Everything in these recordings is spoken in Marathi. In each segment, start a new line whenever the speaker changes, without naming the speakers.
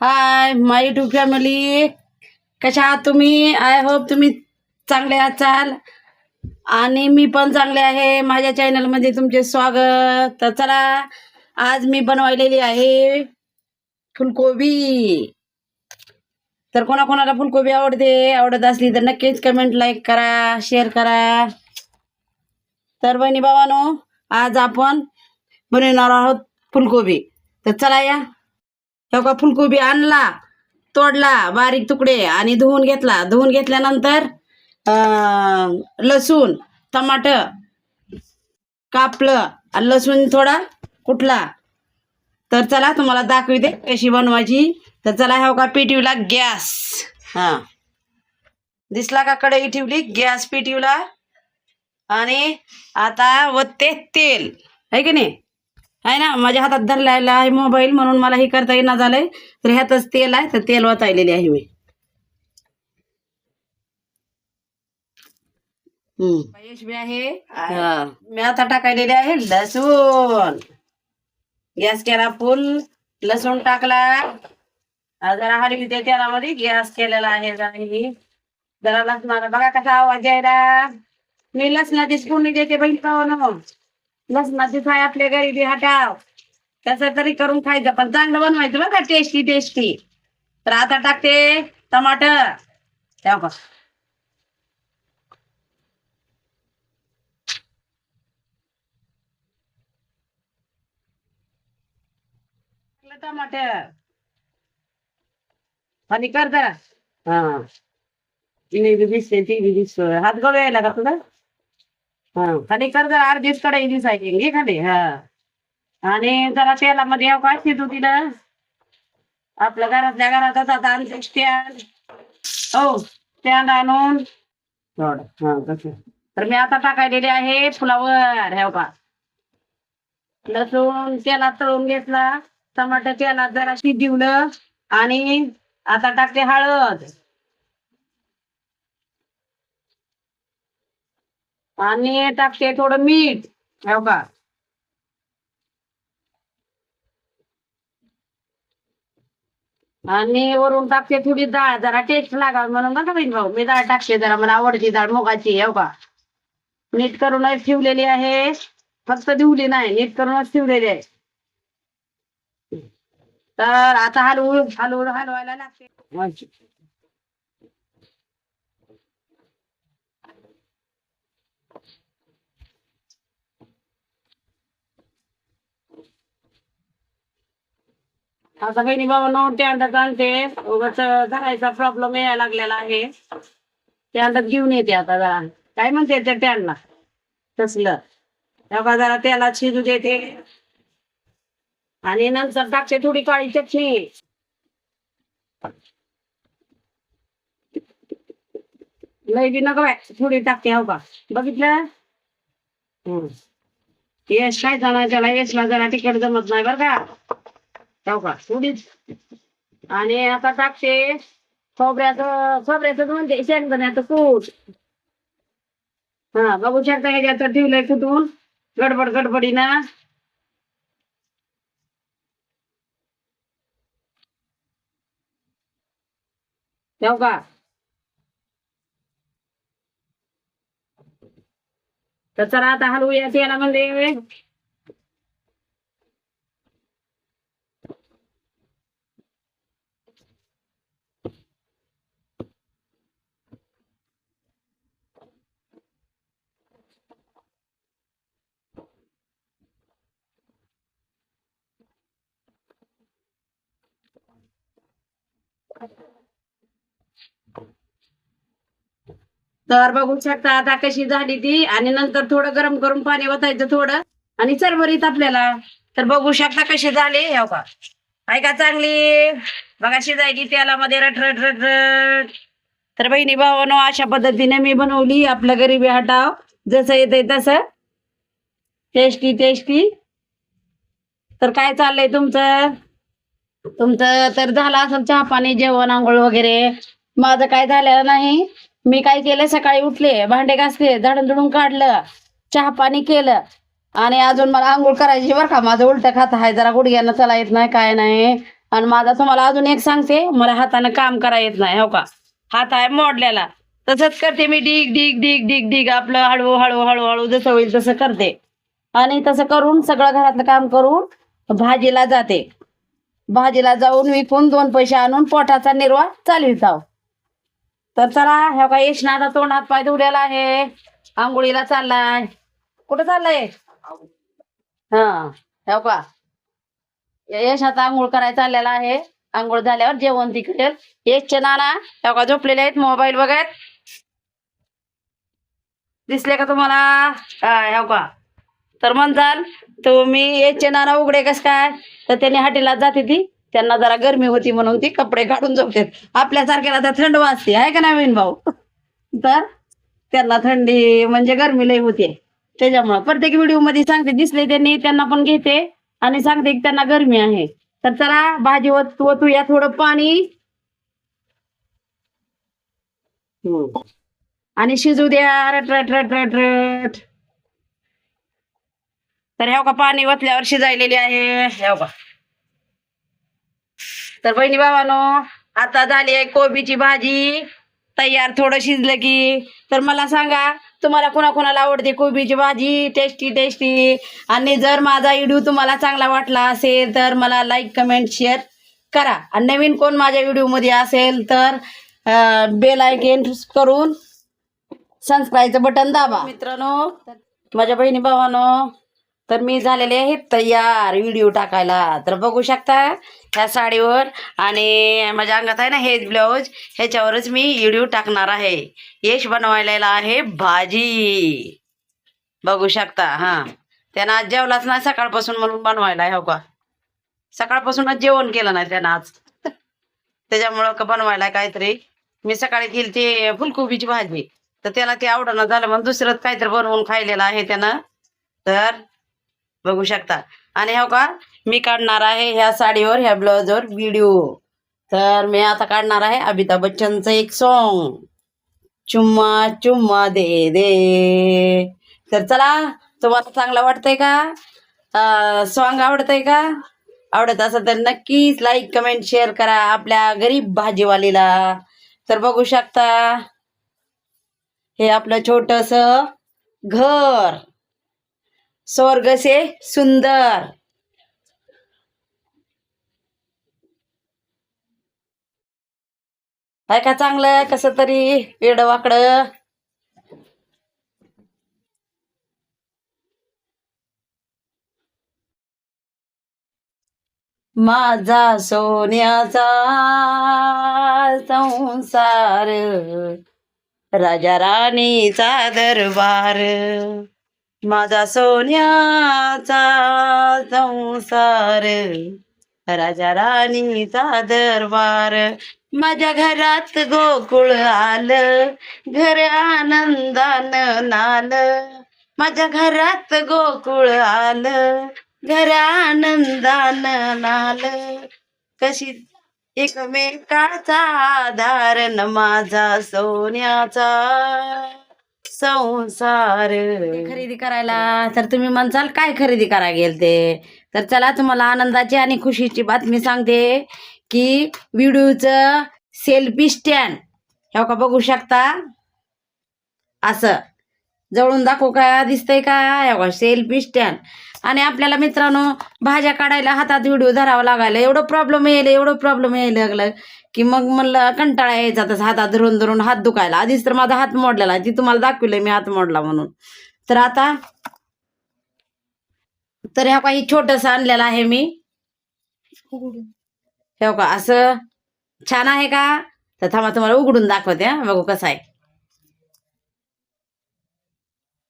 हाय माय युट्यूब फॅमिली कशा आहात तुम्ही? आय होप तुम्ही चांगले असाल आणि मी पण चांगले आहे. माझ्या चॅनलमध्ये तुमचे स्वागत. तर चला आज मी बनवायलेली आहे फुलकोबी. तर कोणाकोणाला फुलकोबी आवडते आवडत असली तर नक्कीच कमेंट लाईक करा शेअर करा. तर बहिणी भावानो आज आपण बनवणार आहोत फुलकोबी. तर चला या. हे का फुलकोबी आणला तोडला बारीक तुकडे आणि धुवून घेतला. धुवून घेतल्यानंतर लसूण टमाट कापलं आणि लसूण थोडा कुठला. तर चला तुम्हाला दाखवते कशी बनवायची. तर चला ह्या का पेटवला गॅस. हां. दिसला का कढई ठेवली? गॅस पेटवला आणि आता वत्ते तेल. आहे की नाही? आहे ना माझ्या हातात धरलेला आहे मोबाईल म्हणून मला हे करता येईना झालंय. तर ह्यातच तेल आहे तर तेल वतायलेले आहे मी. आहे. मी आता टाकायलेले आहे लसूण. गॅस केला फुल. लसूण टाकला. जरा हलवी त्या तेलामध्ये गॅस केलेला आहे जरा लसणाला बघा कसा आवाज यायला. मी लसणाची स्पून देते बहीण पाहून लसणाची फ्राय आपल्या गरीबी हटाव. तसं तरी करून खायचं पण चांगलं बनवायचं बघा टेस्टी टेस्टी तर आता टाकते टमाटर. ठेव टाकलं टमाटर. आणि करता हा. ती बी दिसते ती बी हात गळू यायला का तुला? हा. खाली कर जरा अर्धीच कढई दिसायची. घे खाली हा. आणि जरा तेलामध्ये येऊ का? शिजू तिला आपल्या घरातल्या घरातच आता आणते स्टँड हो स्टँड आणून. तर मी आता टाकायलेली आहे फुलावर हे का लसूण तेलात तळून घेतला. टमाटर तेलात जरा शिजवलं आणि आता टाकते हळद. आणि टाकते थोडं मीठ. हो का? आणि वरून टाकते थोडी डाळ जरा टेस्ट लागावं म्हणून नका बहीण भाऊ? मी डाळ टाकते जरा मला आवडती डाळ मुगाची हो का? नीट करूनच ठेवलेली आहे. फक्त दिवली नाही नीट करूनच ठेवलेली आहे. तर आता हलवू हलवून हलवायला लागते. असं काही बाबा नव्हते अंदाज आणते उगाच धरायचा प्रॉब्लेम यायला लागलेला आहे. ते अंदाज घेऊन येते आता जरा. काय म्हणते त्या टॅनला तसलं. तेव्हा जरा त्याला शिजू देते. आणि नंतर टाकते थोडी काळी चटणी. लय बी नको बाय थोडी टाकते हो का? बघितलं? हम्म. यश काय जाणार त्याला यशला जरा तिकड जमत नाही बरं का. का उडीच आणि आता टाकते. खोबऱ्याचं खोबऱ्याचं म्हणते शेंगदाण्याचं कूट हा बघू शकता याच्यात ठेवलंय कुठून गडबड गडबडीनं. ठेव का? तर चला आता हलवूया. याला म्हणले तर बघू शकता आता कशी झाली ती. आणि नंतर थोडं गरम करून पाणी ओतायचं थोडं. आणि चरभरीत आपल्याला. तर बघू शकता कशी झाली. हो का ऐका चांगली? बघा शिजायची तेलामध्ये रट रट रट रट. तर बहिणी भावानो अशा पद्धतीने मी बनवली आपलं गरिबी हटाव. जसं येतंय तसं. टेस्टी टेस्टी तर काय चाललंय तुमचं? तुमचं तर झालं असं चहा पाणी जेवण आंघोळ वगैरे. माझं काय झालेलं नाही. मी काय केलं? सकाळी उठले भांडे घासले झाडून धुडून काढलं चहा पाणी केलं. आणि अजून मला आंघोळ करायची बरं का. माझं उलट खात आहे. जरा गुडघ्यानं चला येत नाही काय नाही. आणि माझा तुम्हाला अजून एक सांगते. मला हातानं काम करा येत नाही हो का? हात आहे मोडलेला. तसंच करते मी. डिग डिग डिग डिग डिग. आपलं हळू हळू हळू हळू जसं होईल तसं करते. आणि तसं करून सगळं घरातलं काम करून भाजीला जाते. भाजीला जाऊन विकून दोन पैसे आणून पोटाचा निर्वाह चालवी जाव. तर चला ह्या काय यशनाचा तोंड हात पाय धुवलेला आहे. आंघोळीला चाललाय. कुठं चाललाय? हा ह्या का यश आता आंघोळ करायला चाललेला आहे. आंघोळ झाल्यावर जेवण तिकडे. यशचे नाना ह्या का झोपलेले आहेत मोबाईल बघत. दिसले का तुम्हाला? हा, ह्या का तर म्हणताल तुम्ही यशचे नाना उघडे कस काय? तर त्यांनी हाटीला जाते ती. त्यांना जरा गरमी होती म्हणून ती कपडे काढून झोपतात आपल्यासारख्याला तर थंड वाजते आहे का बहीण भाऊ? तर त्यांना थंडी म्हणजे गरमी लई होते. त्याच्यामुळं प्रत्येक व्हिडिओमध्ये सांगते दिसले त्यांनी त्यांना पण घेते आणि सांगते की त्यांना गरमी आहे. तर चला भाजी वतू या थोडं पाणी. आणि शिजू द्या रट रट रट रट रट. तर ह्या का पाणी वतल्यावर शिजायलेली आहे. ह्या का तर बहिणी भावानो आता झाली आहे कोबीची भाजी. तयार थोडं शिजलं की. तर मला सांगा तुम्हाला कोणाकोणाला आवडते कोबीची भाजी? टेस्टी टेस्टी आणि जर माझा व्हिडिओ तुम्हाला चांगला वाटला असेल तर मला लाईक कमेंट शेअर करा. आणि नवीन कोण माझ्या व्हिडिओमध्ये असेल तर बेल आयकन करून सबस्क्राईबचं बटन दाबा. मित्रांनो माझ्या बहिणी भावानो तर मी झालेले आहेत तयार व्हिडिओ टाकायला. तर बघू शकता ह्या साडीवर आणि माझ्या अंगात आहे ना हे ब्लाऊज ह्याच्यावरच मी व्हिडिओ टाकणार आहे. यश बनवायला आहे भाजी. बघू शकता हां. त्यानं आज जेवलाच नाही सकाळपासून म्हणून बनवायला हो का? सकाळपासूनच जेवण केलं नाही त्यानं आज. त्याच्यामुळं का बनवायला काहीतरी. मी सकाळी केली ते फुलकोबीची भाजी. तर त्याला ते आवडणं झालं म्हणून दुसरंच काहीतरी बनवून खायलेलं आहे त्यानं. तर बघू शकता. आणि हो का मी काढणार आहे ह्या साडीवर ह्या ब्लाउजवर व्हिडिओ तर मी आता काढणार आहे अमिताभ बच्चनचं एक सॉन्ग चुम्मा चुम्मा दे दे. तर चला तुम्हाला चांगलं वाटतंय का? सॉन्ग आवडतंय का? आवडत असेल तर नक्कीच लाईक कमेंट शेअर करा आपल्या गरीब भाजीवालीला. तर बघू शकता हे आपलं छोटस घर. स्वर्ग से सुंदर। आहे का चांगलं कसं तरी वेडं माझा सोन्याचा संसार राजा राणीचा दरबार. माझा सोन्याचा संसार राजा राणीचा दरबार. माझ्या घरात गोकुळ आलं घर आनंदान नाल. माझ्या घरात गोकुळ आलं घर आनंदान नाल. कशी एकमेकाचा आधार न माझा सोन्याचा. संसार. खरेदी करायला तर तुम्ही म्हणसाल काय खरेदी करायला गेलते तर चला तुम्हाला आनंदाची आणि खुशीची बातमी सांगते की व्हिडिओचं सेल्फी स्टँड. हे का बघू शकता? असं. जवळून दाखवू का? दिसतंय का? हे सेल्फी स्टँड. आणि आपल्याला मित्रांनो भाज्या काढायला हातात व्हिडिओ धरावा लागायला. एवढं प्रॉब्लेम यायला एवढं प्रॉब्लेम यायला लागलं. की मग म्हणलं कंटाळा यायचा तसं हातात धरून धरून हात दुखायला. आधीच तर माझा हात मोडलेला ती तुम्हाला दाखवलंय मी हात मोडला म्हणून. तर आता तर ह्या काही छोटस आणलेलं आहे मी. हे का असं छान आहे का? तर थांबा तुम्हाला उघडून दाखवते हा. बघू कसं आहे.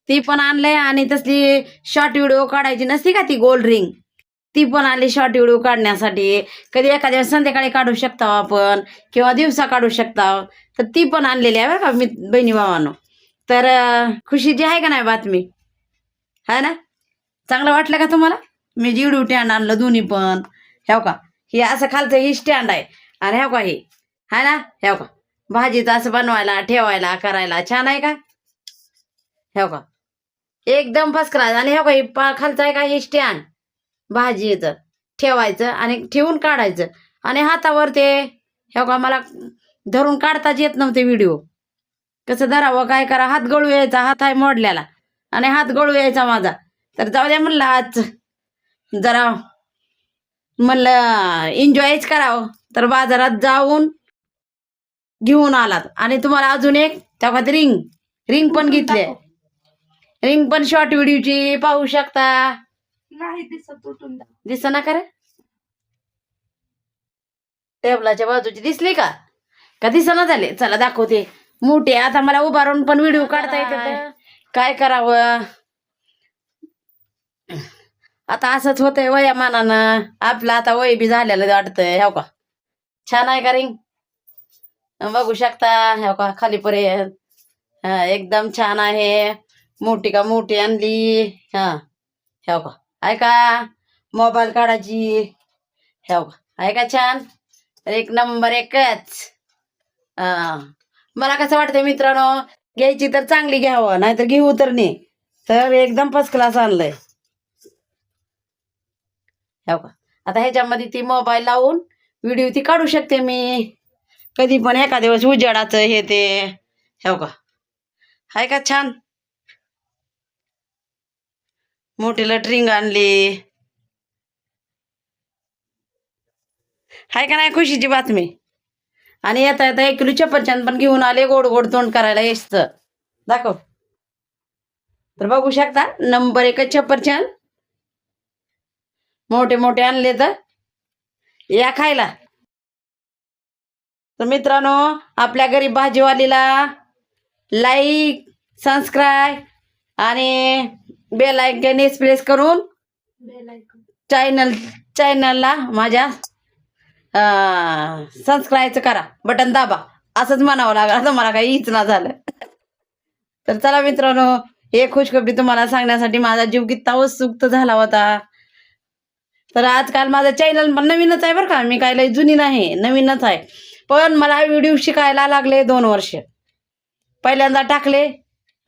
ती पण आणलंय आणि तसली शॉर्ट व्हिडिओ काढायची नसती का ती गोल्ड रिंग ती पण आली शॉर्ट व्हिडिओ काढण्यासाठी. कधी एखाद्या वेळेस संध्याकाळी काढू शकता आपण किंवा दिवसा काढू शकता. तर ती पण आणलेली आहे बरं का मी बहिणी भावानो. तर खुशीची आहे का नाही बातमी? है ना? चांगलं वाटलं का तुम्हाला? मी जिवडू स्टँड आणलं दोन्ही पण. ह्याव का हे असं खालचं ही स्टँड आहे. आणि ह्याव का हे. है ना? ह्याव का भाजीचं असं बनवायला ठेवायला करायला. छान आहे का? ह्याव का एकदम फर्स्ट आणि ह्याव का हे पा- खालचं आहे का हे स्टँड भाजीचं ठेवायचं आणि ठेवून काढायचं. आणि हातावर ते हे का मला धरून काढताच येत नव्हते व्हिडिओ कसं धरावं काय करा हात गळू यायचा हात आहे मोडल्याला. आणि हात गळू यायचा माझा. तर जाऊ द्या म्हणलं आज. जरा म्हणलं एन्जॉयच करावं. तर बाजारात जाऊन घेऊन आलात. आणि तुम्हाला अजून एक तेव्हा रिंग रिंग पण घेतली रिंग पण शॉर्ट व्हिडिओची पाहू शकता.
नाही दिसत उठून
दिस ना करे टेबलाच्या बाजूची दिसली का? का दिसना झाले? चला दाखवते. मोठे आता मला उभारून पण व्हिडिओ काढता येते काय करावं? आता असंच होतंय वयामानानं आपलं आता वय बी झालेलं वाटतंय. हो का? छान आहे का रिंग बघू शकता. हो का? खालीपर्यंत हा एकदम छान आहे. मोठी का मोठी आणली. हा. हो का? आहे का? मोबाईल काढायची. हो का आहे का छान? एक नंबर एकच. हा. मला कसं वाटतंय मित्रांनो घ्यायची तर चांगली घ्यावं नाहीतर घेऊ तर नाही. तर एकदम फर्स्ट क्लास आणलंय. हो का आता ह्याच्यामध्ये ती मोबाईल लावून व्हिडिओ ती काढू शकते मी. कधी पण एका दिवस उजेडाचं हे ते. हो का आहे का छान? मोठी लटरिंग आणली. हाय का नाही खुशीची बातमी? आणि येता येता एक किलो चपरचंद पण घेऊन आले गोड गोड तोंड करायला येसचं दाखव. तर बघू शकता नंबर एक चपरचंद मोठे मोठे आणले तर या खायला. तर मित्रांनो आपल्या घरी भाजीवालीला लाईक सबस्क्राईब आणि बेल आयकन प्रेस करून. चॅनल चॅनलला माझ्या सबस्क्राईबचं करा बटन दाबा. असंच म्हणावं लागलं आता मला काही हीच ना झालं. तर चला मित्रांनो हे खुशखबरी तुम्हाला सांगण्यासाठी माझा जीव किती उत्सुक झाला होता. तर आजकाल माझं चॅनल नवीनच आहे बरं का. मी काय लय जुनी नाही नवीनच आहे. पण मला व्हिडिओ शिकायला लागले दोन वर्ष. पहिल्यांदा टाकले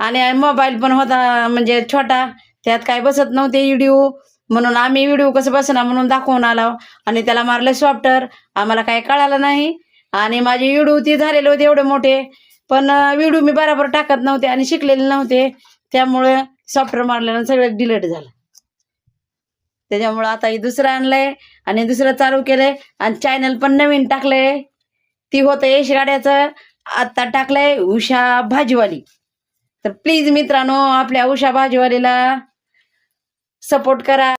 आणि मोबाईल पण होता म्हणजे छोटा. त्यात काय बसत नव्हते व्हिडिओ म्हणून आम्ही व्हिडिओ कसं बसणार म्हणून दाखवून आलो. आणि त्याला मारलं सॉफ्टवेअर आम्हाला काही कळालं नाही. आणि माझे व्हिडिओ ती झालेले होते एवढे मोठे. पण व्हिडिओ मी बरोबर टाकत नव्हते आणि शिकलेले नव्हते. त्यामुळे सॉफ्टवेअर मारल्यानं सगळं डिलीट झालं. त्याच्यामुळं आता हे दुसरं आणलंय आणि दुसरं चालू केलंय. आणि चॅनल पण नवीन टाकलंय. ती होतं यश गाड्याचं. आता टाकलंय उषा भाजीवाली. तर प्लीज मित्रांनो आपल्या उषा भाजीवालीला सपोर्ट करा.